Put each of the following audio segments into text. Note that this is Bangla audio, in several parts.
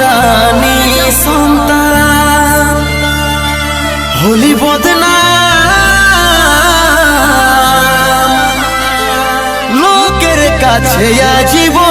রানী সন্তান হলি বদনা লোকের কাছে জীবন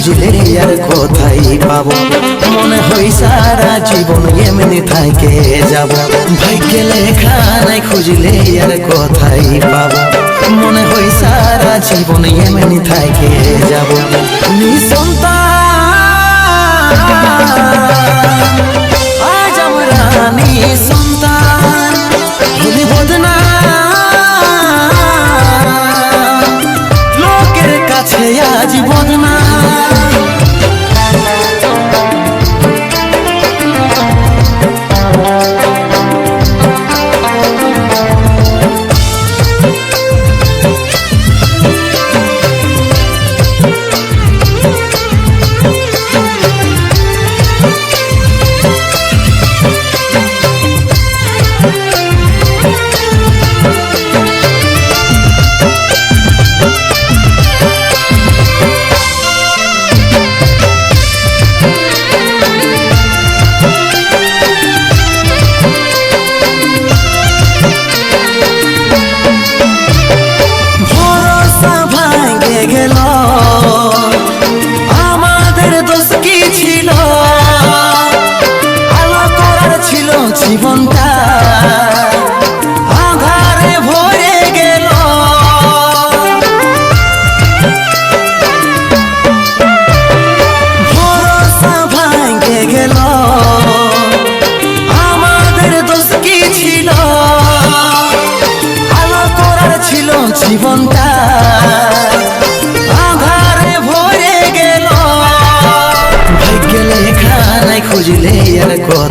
বুঝলে আর কোথায় পাবো? মনে হই সারা জীবন এমনি থাকে যাব। ভাগ্যে লেখা নাই খুঁজলে আর কোথায় পাবো? মনে হই সারা জীবন এমনি থাকে যাব। নিঃসন্তান, আজ আমরা নিঃসন্তান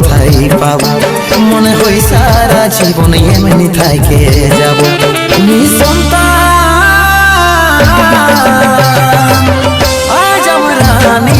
কোথায় পাব? মনে হই সারা জীবন এমনি থাকে যাব। নিঃসন্তান আজ আমার রানী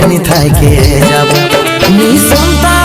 এমনি থাকে যাব নিঃসন্তান